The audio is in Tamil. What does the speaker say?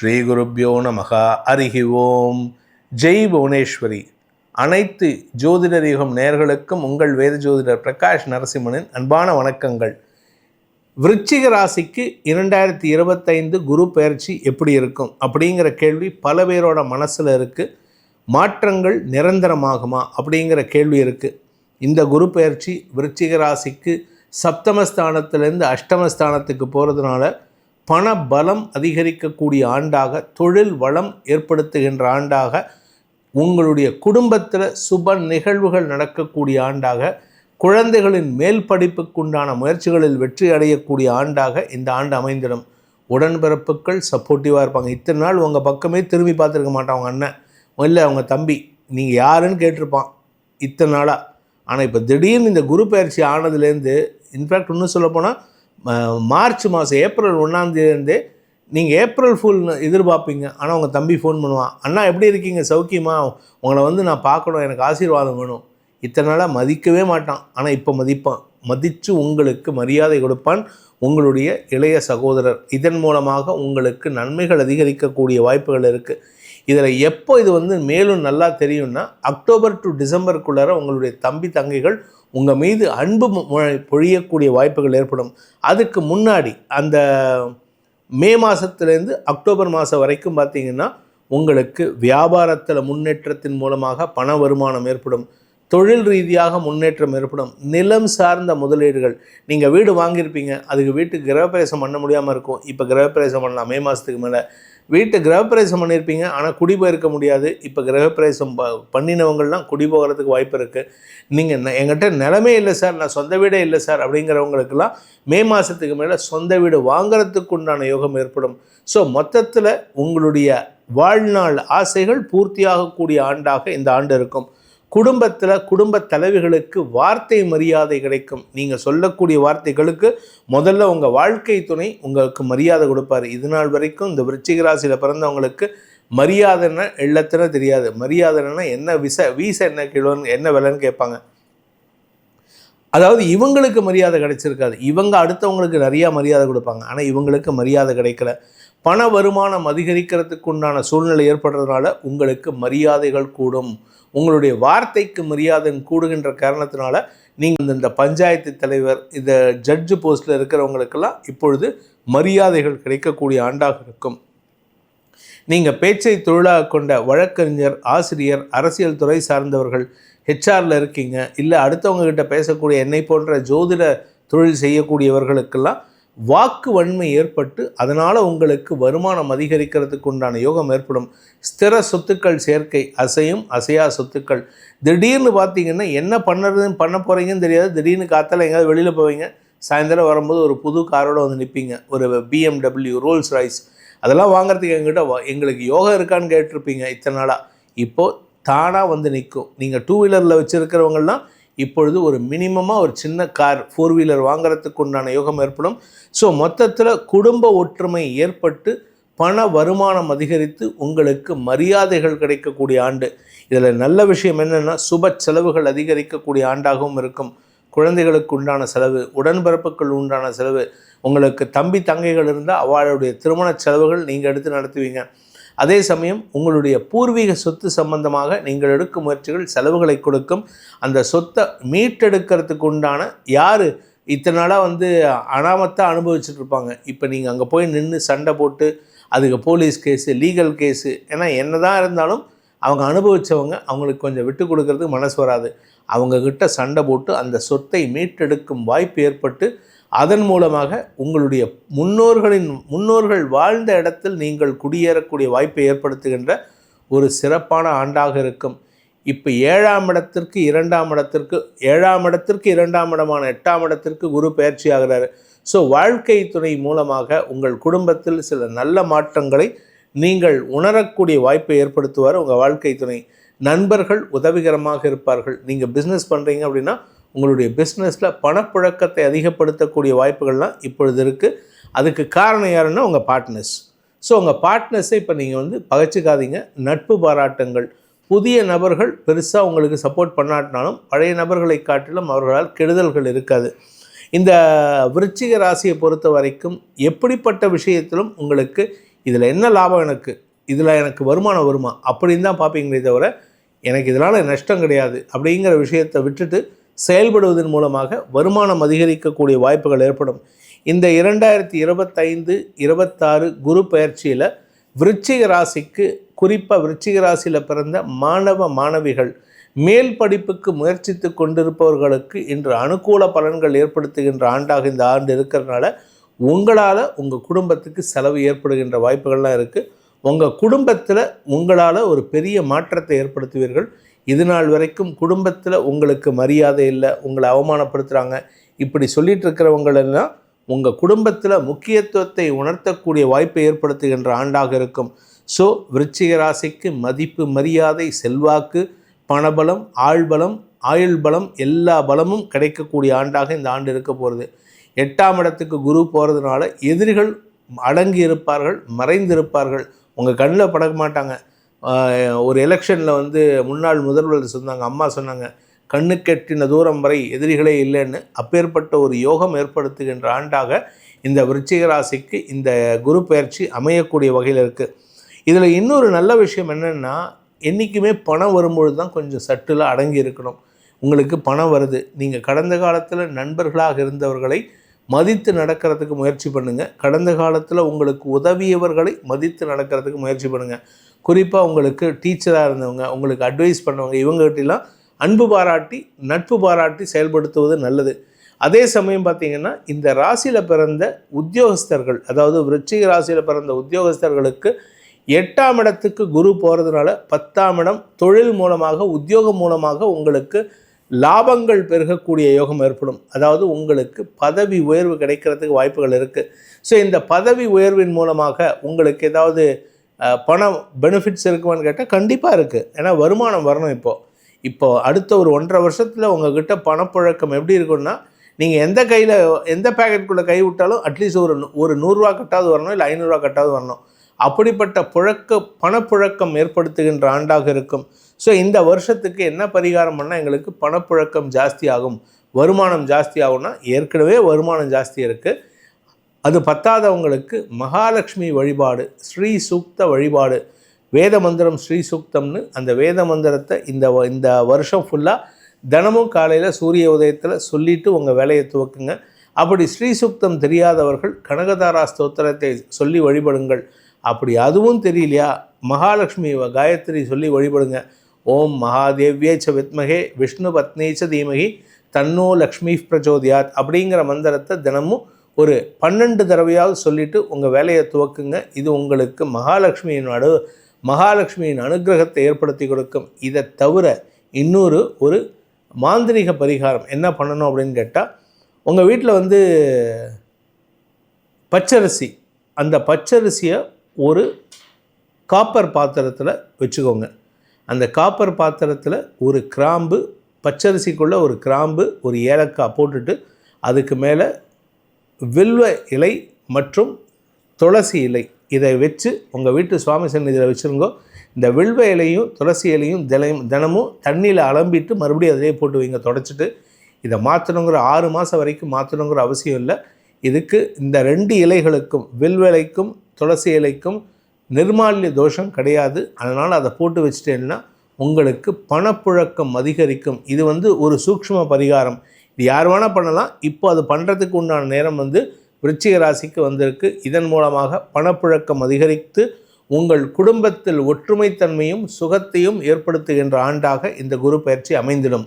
ஸ்ரீகுருப்போ நமகா. அருகி ஓம் ஜெய் புவனேஸ்வரி. அனைத்து ஜோதிடர் யுகம் நேர்களுக்கும் உங்கள் வேத ஜோதிடர் பிரகாஷ் நரசிம்மனின் அன்பான வணக்கங்கள். விருச்சிக ராசிக்கு இரண்டாயிரத்தி இருபத்தைந்து குரு பயிற்சி எப்படி இருக்கும்? அப்படிங்கிற கேள்வி பல பேரோட மனசில் இருக்குது மாற்றங்கள் நிரந்தரமாகுமா? அப்படிங்கிற கேள்வி இருக்குது இந்த குரு பயிற்சி விருச்சிக ராசிக்கு சப்தமஸ்தானத்திலேருந்து அஷ்டமஸ்தானத்துக்கு போகிறதுனால பண பலம் அதிகரிக்கக்கூடிய ஆண்டாக தொழில் வளம் ஏற்படுத்துகின்ற ஆண்டாக உங்களுடைய குடும்பத்தில் சுப நிகழ்வுகள் நடக்கக்கூடிய ஆண்டாக குழந்தைகளின் மேல் படிப்புக்குண்டான முயற்சிகளில் வெற்றி அடையக்கூடிய ஆண்டாக இந்த ஆண்டு அமைந்திடும். உடன்பிறப்புகள் சப்போர்ட்டிவாக இருப்பாங்க. இத்தனை நாள் உங்கள் பக்கமே திரும்பி பார்த்துருக்க மாட்டான் அவங்க அண்ணன். இல்லை அவங்க தம்பி. நீங்கள் யாருன்னு கேட்டிருப்பான். இத்தனை நாளாக ஆனால் இப்போ திடீர்னு இந்த குரு பயிற்சி ஆனதுலேருந்து இன்ஃபேக்ட் இன்னும் சொல்லப்போனால் மார்ச் மாதம் ஏப்ரல் ஒன்றாந்தேதிலேருந்தே நீங்கள் ஏப்ரல் ஃபுல் எதிர்பார்ப்பீங்க. ஆனால் உங்கள் தம்பி ஃபோன் பண்ணுவான் அண்ணா எப்படி இருக்கீங்க? சௌக்கியமா? உங்களை வந்து நான் பார்க்கணும். எனக்கு ஆசீர்வாதம் வேணும். இத்தனை நாளாக மதிக்கவே மாட்டான். ஆனால் இப்போ மதிப்பான். மதித்து உங்களுக்கு மரியாதை கொடுப்பான் உங்களுடைய இளைய சகோதரர். இதன் மூலமாக உங்களுக்கு நன்மைகள் அதிகரிக்கக்கூடிய வாய்ப்புகள் இருக்குது இதில் எப்போ இது வந்து மேலும் நல்லா தெரியும்னா அக்டோபர் டு டிசம்பருக்குள்ளார உங்களுடைய தம்பி தங்கைகள் உங்கள் மீது அன்பு பொழியக்கூடிய வாய்ப்புகள் ஏற்படும். அதுக்கு முன்னாடி அந்த மே மாதத்துலேருந்து அக்டோபர் மாதம் வரைக்கும் பார்த்தீங்கன்னா உங்களுக்கு வியாபாரத்தில் முன்னேற்றத்தின் மூலமாக பண வருமானம் ஏற்படும். தொழில் ரீதியாக முன்னேற்றம் ஏற்படும். நிலம் சார்ந்த முதலீடுகள். நீங்கள் வீடு வாங்கியிருப்பீங்க. அதுக்கு வீட்டுக்கு கிரகப்பிரவேசம் பண்ண முடியாமல் இருக்கும். இப்போ கிரகப்பிரவேசம் பண்ணலாம். மே மாதத்துக்கு மேலே. வீட்டு கிரகப்பிரவேசம் பண்ணியிருப்பீங்க ஆனால் குடி போயிருக்க முடியாது. இப்போ கிரகப்பிரவேசம் ப பண்ணினவங்கள்லாம் குடி போகிறதுக்கு வாய்ப்பு இருக்குது நீங்கள் என்கிட்ட நிலமே இல்லை சார் நான் சொந்த வீடே இல்லை சார் அப்படிங்கிறவங்களுக்கெல்லாம் மே மாதத்துக்கு மேலே சொந்த வீடு வாங்குறதுக்கு உண்டான யோகம் ஏற்படும். ஸோ மொத்தத்தில் உங்களுடைய வாழ்நாள் ஆசைகள் பூர்த்தியாகக்கூடிய ஆண்டாக இந்த ஆண்டு இருக்கும். குடும்பத்தில் குடும்ப தலைவிகளுக்கு வார்த்தை மரியாதை கிடைக்கும். நீங்கள் சொல்லக்கூடிய வார்த்தைகளுக்கு முதல்ல உங்கள் வாழ்க்கை துணை உங்களுக்கு மரியாதை கொடுப்பாரு. இது நாள் வரைக்கும் இந்த விருச்சிக ராசியில் பிறந்தவங்களுக்கு மரியாதைன்னா எள்ளத்தின தெரியாது. மரியாதைன்னா என்ன விச வீச என்ன கிலோன்னு என்ன விலைன்னு கேட்பாங்க. அதாவது இவங்களுக்கு மரியாதை கிடைச்சிருக்காது. இவங்க அடுத்தவங்களுக்கு நிறையா மரியாதை கொடுப்பாங்க. ஆனால் இவங்களுக்கு மரியாதை கிடைக்கல. பண வருமானம் அதிகரிக்கிறதுக்கு உண்டான சூழ்நிலை ஏற்படுறதுனால உங்களுக்கு மரியாதைகள் கூடும். உங்களுடைய வார்த்தைக்கு மரியாதை கூடுகின்ற காரணத்தினால நீங்கள் இந்த பஞ்சாயத்து தலைவர் இந்த ஜட்ஜு போஸ்ட்டில் இருக்கிறவங்களுக்கெல்லாம் இப்பொழுது மரியாதைகள் கிடைக்கக்கூடிய ஆண்டாக இருக்கும். நீங்கள் பேச்சை தொழிலாக கொண்ட வழக்கறிஞர் ஆசிரியர் அரசியல் துறை சார்ந்தவர்கள் ஹெச்ஆரில் இருக்கீங்க இல்லை அடுத்தவங்க கிட்ட பேசக்கூடிய என்னை போன்ற ஜோதிட தொழில் செய்யக்கூடியவர்களுக்கெல்லாம் வாக்கு வன்மை ஏற்பட்டு அதனால் உங்களுக்கு வருமானம் அதிகரிக்கிறதுக்கு உண்டான யோகம் ஏற்படும். ஸ்திர சொத்துக்கள் சேர்க்கை அசையும் அசையா சொத்துக்கள். திடீர்னு பார்த்தீங்கன்னா என்ன பண்ணுறதுன்னு பண்ண போகிறீங்கன்னு தெரியாது. திடீர்னு காத்தால் எங்கேயாவது வெளியில் போவீங்க. சாயந்தரம் வரும்போது ஒரு புது காரோடு வந்து நிற்பீங்க ஒரு பிஎம்டபிள்யூ ரோல்ஸ் ராய்ஸ் அதெல்லாம் வாங்குறதுக்கு எங்கிட்ட எங்களுக்கு யோகா இருக்கான்னு கேட்டிருப்பீங்க இத்தனை நாளாக இப்போது தானாக வந்து நிற்கும் நீங்கள் டூ வீலரில் வச்சுருக்கிறவங்கலாம் இப்பொழுது ஒரு மினிமமாக ஒரு சின்ன கார் ஃபோர் வீலர் வாங்குறதுக்கு உண்டான யோகம் ஏற்படும். ஸோ மொத்தத்தில் குடும்ப ஒற்றுமை ஏற்பட்டு பண வருமானம் அதிகரித்து உங்களுக்கு மரியாதைகள் கிடைக்கக்கூடிய ஆண்டு. இதில் நல்ல விஷயம் என்னென்னா சுப செலவுகள் அதிகரிக்கக்கூடிய ஆண்டாகவும் இருக்கும். குழந்தைகளுக்கு உண்டான செலவு உடன்பிறப்புகள் உண்டான செலவு உங்களுக்கு தம்பி தங்கைகள் இருந்தால் அவளுடைய திருமண செலவுகள் நீங்கள் எடுத்து நடத்துவீங்க. அதே சமயம் உங்களுடைய பூர்வீக சொத்து சம்பந்தமாக நீங்கள் எடுக்கும் முயற்சிகள் செலவுகளை கொடுக்கும். அந்த சொத்தை மீட்டெடுக்கிறதுக்கு உண்டான யார்? இத்தனை நாளாக வந்து அனாமத்தாக அனுபவிச்சுட்டு இருப்பாங்க. இப்போ நீங்கள் அங்கே போய் நின்று சண்டை போட்டு அதுக்கு போலீஸ் கேஸு லீகல் கேஸு ஏன்னா என்னதான் இருந்தாலும் அவங்க அனுபவித்தவங்க அவங்களுக்கு கொஞ்சம் விட்டு கொடுக்கறதுக்கு மனசு வராது. அவங்கக்கிட்ட சண்டை போட்டு அந்த சொத்தை மீட்டெடுக்கும் வாய்ப்பு ஏற்பட்டு அதன் மூலமாக உங்களுடைய முன்னோர்களின் முன்னோர்கள் வாழ்ந்த இடத்தில் நீங்கள் குடியேறக்கூடிய வாய்ப்பை ஏற்படுத்துகின்ற ஒரு சிறப்பான ஆண்டாக இருக்கும். இப்போ ஏழாம் இடத்திற்கு இரண்டாம் இடத்திற்கு ஏழாம் இடத்திற்கு இரண்டாம் இடமான எட்டாம் இடத்திற்கு குரு பயிற்சி ஆகிறாரு. ஸோ வாழ்க்கை துணை மூலமாக உங்கள் குடும்பத்தில் சில நல்ல மாற்றங்களை நீங்கள் உணரக்கூடிய வாய்ப்பை ஏற்படுத்துவார் உங்கள் வாழ்க்கை துணை. நண்பர்கள் உதவிகரமாக இருப்பார்கள். நீங்கள் பிஸ்னஸ் பண்ணுறீங்க அப்படின்னா உங்களுடைய பிஸ்னஸில் பணப்புழக்கத்தை அதிகப்படுத்தக்கூடிய வாய்ப்புகள்லாம் இப்பொழுது இருக்குது அதுக்கு காரணம் யாருன்னா உங்கள் பார்ட்னர்ஸ் ஸோ உங்கள் பார்ட்னர்ஸை இப்போ நீங்கள் வந்து பகைச்சிக்காதீங்க. நட்பு பாராட்டுங்கள். புதிய நபர்கள் பெருசாக உங்களுக்கு சப்போர்ட் பண்ணாட்டினாலும் பழைய நபர்களை காட்டிலும் அவர்களால் கெடுதல்கள் இருக்காது. இந்த விருச்சிக ராசியை பொறுத்த வரைக்கும் எப்படிப்பட்ட விஷயத்திலும் உங்களுக்கு இதில் என்ன லாபம் எனக்கு? இதில் எனக்கு வருமானம் வருமா? அப்படின்னு தான் பார்ப்பீங்களே தவிர எனக்கு இதனால் நஷ்டம் கிடையாது அப்படிங்கிற விஷயத்தை விட்டுட்டு செயல்படுவதன் மூலமாக வருமானம் அதிகரிக்கக்கூடிய வாய்ப்புகள் ஏற்படும். இந்த இரண்டாயிரத்தி இருபத்தைந்து இருபத்தாறு குரு பயிற்சியில் விருச்சிக ராசிக்கு குறிப்பாக விருச்சிக ராசியில் பிறந்த மாணவ மாணவிகள் மேல் படிப்புக்கு முயற்சித்து கொண்டிருப்பவர்களுக்கு இன்று அனுகூல பலன்கள் ஏற்படுத்துகின்ற ஆண்டாக இந்த ஆண்டு இருக்கிறதுனால உங்களால் உங்கள் குடும்பத்துக்கு செலவு ஏற்படுகின்ற வாய்ப்புகள்லாம் இருக்குது உங்கள் குடும்பத்தில் உங்களால் ஒரு பெரிய மாற்றத்தை ஏற்படுத்துவீர்கள். இது நாள் வரைக்கும் குடும்பத்தில் உங்களுக்கு மரியாதை இல்லை உங்களை அவமானப்படுத்துகிறாங்க இப்படி சொல்லிட்டு இருக்கிறவங்களெல்லாம் உங்கள் குடும்பத்தில் முக்கியத்துவத்தை உணர்த்தக்கூடிய வாய்ப்பை ஏற்படுத்துகின்ற ஆண்டாக இருக்கும். ஸோ விருச்சிக ராசிக்கு மதிப்பு மரியாதை செல்வாக்கு பணபலம் ஆழ்பலம் ஆயுள் பலம் எல்லா பலமும் கிடைக்கக்கூடிய ஆண்டாக இந்த ஆண்டு இருக்க போகிறது எட்டாம் இடத்துக்கு குரு போகிறதுனால எதிரிகள் அடங்கி இருப்பார்கள் மறைந்திருப்பார்கள். உங்கள் கண்ணில் படக்க மாட்டாங்க. ஒரு எலெக்ஷனில் வந்து முன்னாள் முதல்வர் சொன்னாங்க அம்மா சொன்னாங்க கண்ணு கெட்டின தூரம் வரை எதிரிகளே இல்லைன்னு அப்பேற்பட்ட ஒரு யோகம் ஏற்படுத்துகின்ற ஆண்டாக இந்த விருச்சிக ராசிக்கு இந்த குரு பயிற்சி அமையக்கூடிய வகையில் இருக்குது இதில் இன்னொரு நல்ல விஷயம் என்னென்னா என்றைக்குமே பணம் வரும்பொழுது தான் கொஞ்சம் சட்டில் அடங்கி இருக்கணும். உங்களுக்கு பணம் வருது. நீங்கள் கடந்த காலத்தில் நண்பர்களாக இருந்தவர்களை மதித்து நடக்கிறதுக்கு முயற்சி பண்ணுங்கள் கடந்த காலத்தில் உங்களுக்கு உதவியவர்களை மதித்து நடக்கிறதுக்கு முயற்சி பண்ணுங்கள் குறிப்பாக உங்களுக்கு டீச்சராக இருந்தவங்க உங்களுக்கு அட்வைஸ் பண்ணவங்க இவங்ககிட்டலாம் அன்பு பாராட்டி நட்பு பாராட்டி செயல்படுத்துவது நல்லது. அதே சமயம் பார்த்திங்கன்னா இந்த ராசியில் பிறந்த உத்தியோகஸ்தர்கள் அதாவது விருச்சிக ராசியில் பிறந்த உத்தியோகஸ்தர்களுக்கு எட்டாம் இடத்துக்கு குரு போகிறதுனால பத்தாம் இடம் தொழில் மூலமாக உத்தியோகம் மூலமாக உங்களுக்கு லாபங்கள் பெருகக்கூடிய யோகம் ஏற்படும். அதாவது உங்களுக்கு பதவி உயர்வு கிடைக்கிறதுக்கு வாய்ப்புகள் இருக்குது ஸோ இந்த பதவி உயர்வின் மூலமாக உங்களுக்கு ஏதாவது பணம் பெனிஃபிட்ஸ் இருக்குமான்னு கேட்டால் கண்டிப்பாக இருக்குது ஏன்னா வருமானம் வரணும் இப்போது இப்போது அடுத்த ஒரு ஒன்றரை வருஷத்தில் உங்ககிட்ட பணப்புழக்கம் எப்படி இருக்குன்னா நீங்கள் எந்த கையில் எந்த பேக்கெட்டுக்குள்ளே கை விட்டாலும் அட்லீஸ்ட் ஒரு ஒரு நூறுரூவா கட்டாவது வரணும் இல்லை ஐநூறுரூவா கட்டாவது வரணும். அப்படிப்பட்ட புழக்க பணப்புழக்கம் ஏற்படுத்துகின்ற ஆண்டாக இருக்கும். ஸோ இந்த வருஷத்துக்கு என்ன பரிகாரம் பண்ணால் எங்களுக்கு பணப்புழக்கம் ஜாஸ்தி ஆகும். வருமானம் ஜாஸ்தி ஆகும்னா ஏற்கனவே வருமானம் ஜாஸ்தி இருக்குது அது பத்தாதவங்களுக்கு மகாலட்சுமி வழிபாடு ஸ்ரீ சூக்த வழிபாடு. வேத மந்திரம் ஸ்ரீ சூக்தம்னு அந்த வேத மந்திரத்தை இந்த இந்த வருஷம் ஃபுல்லாக தினமும் காலையில் சூரிய உதயத்தில் சொல்லிவிட்டு உங்கள் வேலையை துவக்குங்க. அப்படி ஸ்ரீ சூக்தம் தெரியாதவர்கள் கனகதாரா ஸ்தோத்திரத்தை சொல்லி வழிபடுங்கள். அப்படி அதுவும் தெரியலையா? மகாலட்சுமி காயத்ரி சொல்லி வழிபடுங்க. ஓம் மகாதேவ்யேச்ச வித்மகே விஷ்ணு பத்னேச்ச தீமகி தன்னோ லக்ஷ்மி பிரச்சோதியாத் அப்படிங்கிற மந்திரத்தை தினமும் ஒரு பன்னெண்டு தடவையாவது சொல்லிவிட்டு உங்கள் வேலையை துவக்குங்க. இது உங்களுக்கு மகாலட்சுமியின் அடு மகாலட்சுமியின் அனுகிரகத்தை ஏற்படுத்தி கொடுக்கும். இதை தவிர இன்னொரு ஒரு மாந்திரிக பரிகாரம் என்ன பண்ணணும் அப்படின்னு கேட்டால் உங்கள் வீட்டில் வந்து பச்சரிசி அந்த பச்சரிசியை ஒரு காப்பர் பாத்திரத்தில் வச்சுக்கோங்க. அந்த காப்பர் பாத்திரத்தில் ஒரு கிராம்பு பச்சரிசிக்குள்ளே ஒரு கிராம்பு ஒரு ஏலக்காய் போட்டுட்டு அதுக்கு மேலே வில்வ இலை மற்றும் துளசி இலை. இதை வச்சு உங்கள் வீட்டு சுவாமி சந்நிதியில் வச்சுருங்கோ. இந்த வில்வ இலையும் துளசி இலையும் தினையும் தினமும் தண்ணியில் அலம்பிட்டு மறுபடியும் அதிலே போட்டு வைங்க. தொடச்சிட்டு இதை மாற்றணுங்கிற ஆறு மாதம் வரைக்கும் மாற்றணுங்கிற அவசியம் இல்லை. இதுக்கு இந்த ரெண்டு இலைகளுக்கும் வில்வலைக்கும் துளசி இலைக்கும் நிர்மால்ய தோஷம் கிடையாது. அதனால் அதை போட்டு வச்சுட்டேன்னா உங்களுக்கு பணப்புழக்கம் அதிகரிக்கும். இது வந்து ஒரு சூக்ஷ்ம பரிகாரம். இது யார் வேணால் பண்ணலாம். இப்போ அது பண்ணுறதுக்கு உண்டான நேரம் வந்து விருச்சிக ராசிக்கு வந்திருக்கு. இதன் மூலமாக பணப்புழக்கம் அதிகரித்து உங்கள் குடும்பத்தில் ஒற்றுமைத்தன்மையும் சுகத்தையும் ஏற்படுத்துகின்ற ஆண்டாக இந்த குரு பயிற்சி அமைந்திடும்.